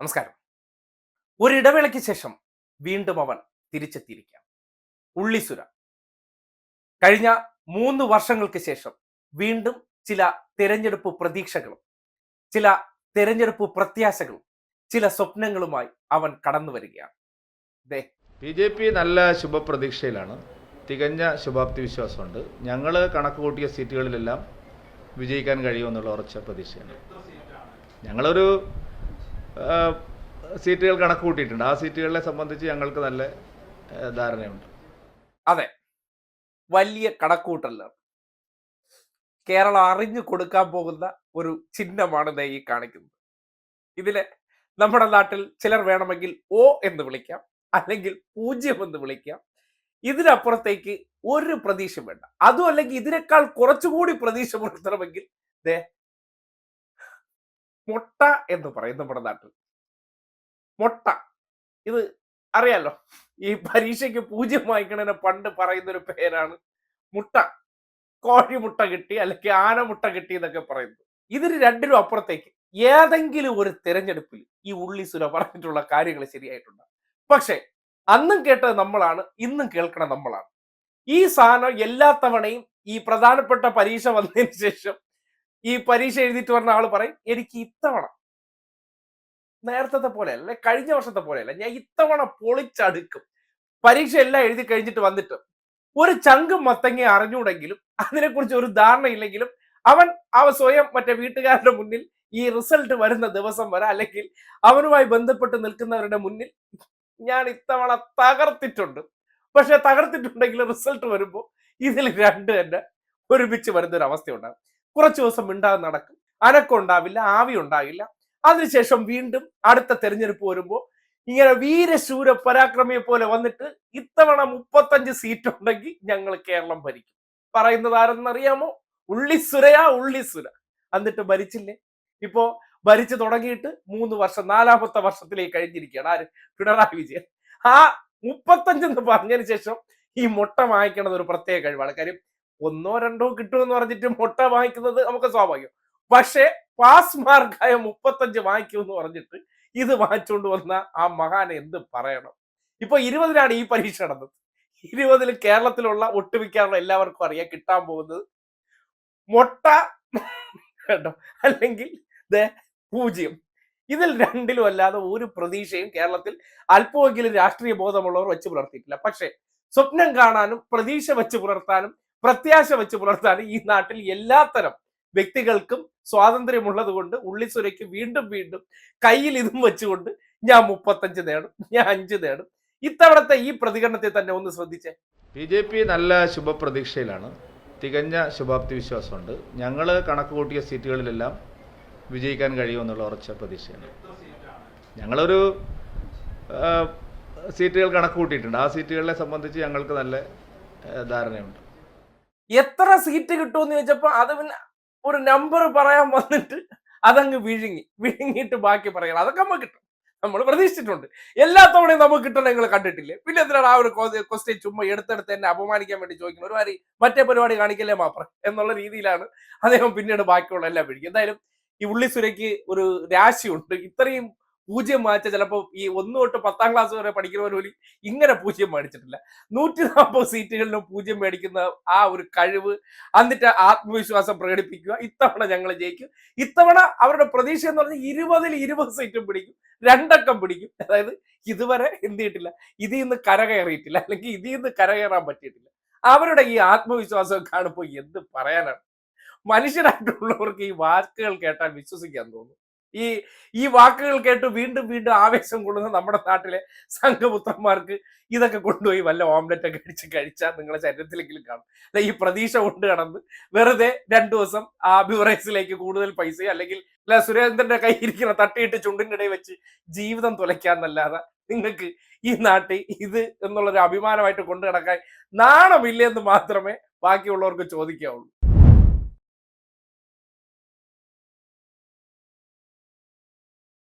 നമസ്കാരം. ഒരിടവേളയ്ക്ക് ശേഷം വീണ്ടും അവൻ തിരിച്ചെത്തിയിരിക്കാം ഉള്ളിസുര. കഴിഞ്ഞ മൂന്ന് വർഷങ്ങൾക്ക് ശേഷം വീണ്ടും ചില തെരഞ്ഞെടുപ്പ് പ്രതീക്ഷകളും ചില തെരഞ്ഞെടുപ്പ് പ്രത്യാശകളും ചില സ്വപ്നങ്ങളുമായി അവൻ കടന്നു വരികയാണ്. ബി ജെ പി നല്ല ശുഭപ്രതീക്ഷയിലാണ്. തികഞ്ഞ ശുഭാപ്തി വിശ്വാസമുണ്ട്. ഞങ്ങൾ കണക്ക് കൂട്ടിയ സീറ്റുകളിലെല്ലാം വിജയിക്കാൻ കഴിയുമെന്നുള്ള ഉറച്ച പ്രതീക്ഷയാണ്. ഞങ്ങളൊരു സീറ്റുകൾ കണക്ക് കൂട്ടിയിട്ടുണ്ട് ആ സീറ്റുകളെ സംബന്ധിച്ച് ഞങ്ങൾക്ക് നല്ല ധാരണയുണ്ട്. അതെ. വലിയ കണക്കൂട്ടലാണ് കേരളം അറിഞ്ഞു കൊടുക്കാൻ പോകുന്ന ഒരു ചിഹ്നമാണ് ഈ കാണിക്കുന്നത്. ഇതിൽ നമ്മുടെ നാട്ടിൽ ചിലർ വേണമെങ്കിൽ ഓ എന്ന് വിളിക്കാം അല്ലെങ്കിൽ പൂജ്യം എന്ന് വിളിക്കാം. ഇതിനപ്പുറത്തേക്ക് ഒരു പ്രതീക്ഷ വേണ്ട. അതും അല്ലെങ്കിൽ ഇതിനേക്കാൾ കുറച്ചുകൂടി പ്രതീക്ഷ പുലർത്തണമെങ്കിൽ ദേ മുട്ട എന്ന് പറയും നമ്മുടെ നാട്ടിൽ. മുട്ട. ഇത് അറിയാലോ? ഈ പരീക്ഷയ്ക്ക് പൂജ്യം വാങ്ങിക്കണതിന് പണ്ട് പറയുന്ന ഒരു പേരാണ് മുട്ട. കോഴിമുട്ട കിട്ടി അല്ലെങ്കിൽ ആനമുട്ട കിട്ടി എന്നൊക്കെ പറയുന്നത്. ഇതിന് രണ്ടിനും അപ്പുറത്തേക്ക് ഏതെങ്കിലും ഒരു തിരഞ്ഞെടുപ്പിൽ ഈ ഉള്ളി സുര പറഞ്ഞിട്ടുള്ള കാര്യങ്ങൾ ശരിയായിട്ടുണ്ട്. പക്ഷേ അന്നും കേട്ടത് നമ്മളാണ് ഇന്നും കേൾക്കണ നമ്മളാണ്. ഈ സാധനം എല്ലാ തവണയും ഈ പ്രധാനപ്പെട്ട പരീക്ഷ വന്നതിന് ശേഷം ഈ പരീക്ഷ എഴുതിയിട്ട് പറഞ്ഞ ആൾ പറയും എനിക്ക് ഇത്തവണ നേരത്തെ പോലെ അല്ല കഴിഞ്ഞ വർഷത്തെ പോലെയല്ല ഞാൻ ഇത്തവണ പൊളിച്ചടുക്കും. പരീക്ഷ എല്ലാം എഴുതി കഴിഞ്ഞിട്ട് വന്നിട്ട് ഒരു ചങ്ക് മത്തങ്ങി അറിഞ്ഞൂടെങ്കിലും അതിനെക്കുറിച്ച് ഒരു ധാരണ ഇല്ലെങ്കിലും അവൻ അവ സ്വയം മറ്റേ വീട്ടുകാരുടെ മുന്നിൽ ഈ റിസൾട്ട് വരുന്ന ദിവസം വരെ അല്ലെങ്കിൽ അവനുമായി ബന്ധപ്പെട്ട് നിൽക്കുന്നവരുടെ മുന്നിൽ ഞാൻ ഇത്തവണ തകർത്തിട്ടുണ്ട്. പക്ഷെ തകർത്തിട്ടുണ്ടെങ്കിൽ റിസൾട്ട് വരുമ്പോൾ ഇതിൽ രണ്ട് തന്നെ ഒരുമിച്ച് വരുന്ന ഒരു അവസ്ഥ ഉണ്ടാകും കുറച്ച് ദിവസം മിണ്ടാതെ നടക്കും. അനക്കം ഉണ്ടാവില്ല ആവി ഉണ്ടാകില്ല. അതിനുശേഷം വീണ്ടും അടുത്ത തെരഞ്ഞെടുപ്പ് വരുമ്പോൾ ഇങ്ങനെ വീരശൂര പരാക്രമിയെ പോലെ വന്നിട്ട് ഇത്തവണ മുപ്പത്തഞ്ച് സീറ്റ് ഉണ്ടെങ്കിൽ ഞങ്ങൾ കേരളം ഭരിക്കും. പറയുന്നത് ആരെന്നറിയാമോ? ഉള്ളിസുരയാ ഉള്ളിസുര എന്നിട്ട് ഭരിച്ചില്ലേ? ഇപ്പോ ഭരിച്ചു തുടങ്ങിയിട്ട് മൂന്ന് വർഷം നാലാമത്തെ വർഷത്തിലേക്ക് കഴിഞ്ഞിരിക്കുകയാണ്. ആര്? പിണറായി വിജയൻ. ആ മുപ്പത്തഞ്ചെന്ന് പറഞ്ഞതിന് ശേഷം ഈ മുട്ട വാങ്ങിക്കണത് ഒരു പ്രത്യേക കഴിവാണ്. കാര്യം ഒന്നോ രണ്ടോ കിട്ടുമെന്ന് പറഞ്ഞിട്ട് മുട്ട വാങ്ങിക്കുന്നത് നമുക്ക് സ്വാഭാവികം. പക്ഷേ പാസ് മാർക്കായ മുപ്പത്തഞ്ച് വാങ്ങിക്കുമെന്ന് പറഞ്ഞിട്ട് ഇത് വാങ്ങിച്ചുകൊണ്ട് വന്ന ആ മഹാനെ എന്ത് പറയണം? ഇപ്പൊ ഇരുപതിനാണ് ഈ പരീക്ഷ നടന്നത്. ഇരുപതിൽ കേരളത്തിലുള്ള ഒട്ടുമിക്കാറുള്ള എല്ലാവർക്കും അറിയാം കിട്ടാൻ പോകുന്നത്. മുട്ട കേട്ടോ അല്ലെങ്കിൽ പൂജ്യം. ഇതിൽ രണ്ടിലും അല്ലാതെ ഒരു പ്രതീക്ഷയും കേരളത്തിൽ അല്പമെങ്കിലും രാഷ്ട്രീയ ബോധമുള്ളവർ വെച്ച് പുലർത്തിയിട്ടില്ല. പക്ഷേ സ്വപ്നം കാണാനും പ്രതീക്ഷ വെച്ച് പുലർത്താനും പ്രത്യാശ വെച്ച് പുലർത്താൻ ഈ നാട്ടിൽ എല്ലാത്തരം വ്യക്തികൾക്കും സ്വാതന്ത്ര്യമുള്ളത് കൊണ്ട് ഉള്ളിസുരയ്ക്ക് വീണ്ടും വീണ്ടും കയ്യിൽ ഇതും വെച്ചുകൊണ്ട് ഞാൻ മുപ്പത്തഞ്ച് നേടും ഞാൻ അഞ്ച് നേടും. ഇത്തവണത്തെ ഈ പ്രതികരണത്തെ തന്നെ ഒന്ന് ശ്രദ്ധിച്ചേ. ബി ജെ പി നല്ല ശുഭപ്രതീക്ഷയിലാണ്. തികഞ്ഞ ശുഭാപ്തി വിശ്വാസമുണ്ട്. ഞങ്ങൾ കണക്ക് കൂട്ടിയ സീറ്റുകളിലെല്ലാം വിജയിക്കാൻ കഴിയുമെന്നുള്ള ഉറച്ച പ്രതീക്ഷയാണ്. ഞങ്ങളൊരു സീറ്റുകൾ കണക്ക് കൂട്ടിയിട്ടുണ്ട് ആ സീറ്റുകളെ സംബന്ധിച്ച് ഞങ്ങൾക്ക് നല്ല ധാരണയുണ്ട്. എത്ര സീറ്റ് കിട്ടുമെന്ന് ചോദിച്ചപ്പോ അത് പിന്നെ ഒരു നമ്പർ പറയാൻ വന്നിട്ട് അതങ്ങ് വിഴുങ്ങി. വിഴുങ്ങിയിട്ട് ബാക്കി പറയണം. അതൊക്കെ നമുക്ക് കിട്ടും. നമ്മൾ പ്രതീക്ഷിച്ചിട്ടുണ്ട്. എല്ലാ തവണയും നമുക്ക് കിട്ടണം നിങ്ങൾ കണ്ടിട്ടില്ലേ? പിന്നെ എന്തിനാണ് ആ ഒരു ക്വസ്റ്റ്യൻ ചുമ്മാ എടുത്തെടുത്ത് എന്നെ അപമാനിക്കാൻ വേണ്ടി ചോദിക്കുന്നത്? ഒരു മാതിരി മറ്റേ പരിപാടി കാണിക്കല്ലേ മാത്രം? എന്നുള്ള രീതിയിലാണ് അദ്ദേഹം പിന്നീട് ബാക്കിയുള്ള എല്ലാം പിടിക്കും എന്തായാലും ഈ ഉള്ളി ഉള്ളിസുരയ്ക്ക് ഒരു രാശിയുണ്ട്. ഇത്രയും പൂജ്യം വായിച്ച ചിലപ്പോൾ ഈ ഒന്ന് തൊട്ട് പത്താം ക്ലാസ് വരെ പഠിക്കുന്നവർ പോലും ഇങ്ങനെ പൂജ്യം മേടിച്ചിട്ടില്ല. നൂറ്റി നാൽപ്പത് സീറ്റുകളിലും പൂജ്യം മേടിക്കുന്ന ആ ഒരു കഴിവ് എന്നിട്ട് ആത്മവിശ്വാസം പ്രകടിപ്പിക്കുക. ഇത്തവണ ഞങ്ങൾ ജയിക്കും. ഇത്തവണ അവരുടെ പ്രതീക്ഷ എന്ന് പറഞ്ഞാൽ ഇരുപതിൽ ഇരുപത് സീറ്റും പിടിക്കും. രണ്ടക്കം പിടിക്കും. അതായത് ഇതുവരെ എന്ത് ചെയ്തിട്ടില്ല. ഇതിൽ നിന്ന് കരകയറിയിട്ടില്ല അല്ലെങ്കിൽ ഇതിൽ നിന്ന് കരകയറാൻ പറ്റിയിട്ടില്ല. അവരുടെ ഈ ആത്മവിശ്വാസം കാണുമ്പോൾ എന്ത് പറയാനാണ്. മനുഷ്യരായിട്ടുള്ളവർക്ക് ഈ വാക്കുകൾ കേട്ടാൽ വിശ്വസിക്കാൻ തോന്നും. ഈ ഈ വാക്കുകൾ കേട്ട് വീണ്ടും വീണ്ടും ആവേശം കൊള്ളുന്ന നമ്മുടെ നാട്ടിലെ സംഘപുത്രന്മാർക്ക് ഇതൊക്കെ കൊണ്ടുപോയി വല്ല ഓംലെറ്റ് ഒക്കെ അടിച്ച് കഴിച്ചാൽ നിങ്ങളെ ശരീരത്തിലെങ്കിലും കാണും. അല്ല ഈ പ്രതീക്ഷ കൊണ്ട് കടന്ന് വെറുതെ രണ്ടു ദിവസം ആ ബിവറേസിലേക്ക് കൂടുതൽ പൈസ അല്ലെങ്കിൽ അല്ല സുരേന്ദ്രന്റെ കയ്യിരിക്കുന്ന തട്ടിയിട്ട് ചുണ്ടിന്റെ ഇടയിൽ വെച്ച് ജീവിതം തുലയ്ക്കാന്നല്ലാതെ നിങ്ങൾക്ക് ഈ നാട്ടിൽ ഇത് എന്നുള്ളൊരു അഭിമാനമായിട്ട് കൊണ്ടു കിടക്കാൻ നാണമില്ലെന്ന് മാത്രമേ ബാക്കിയുള്ളവർക്ക് ചോദിക്കാവുള്ളൂ.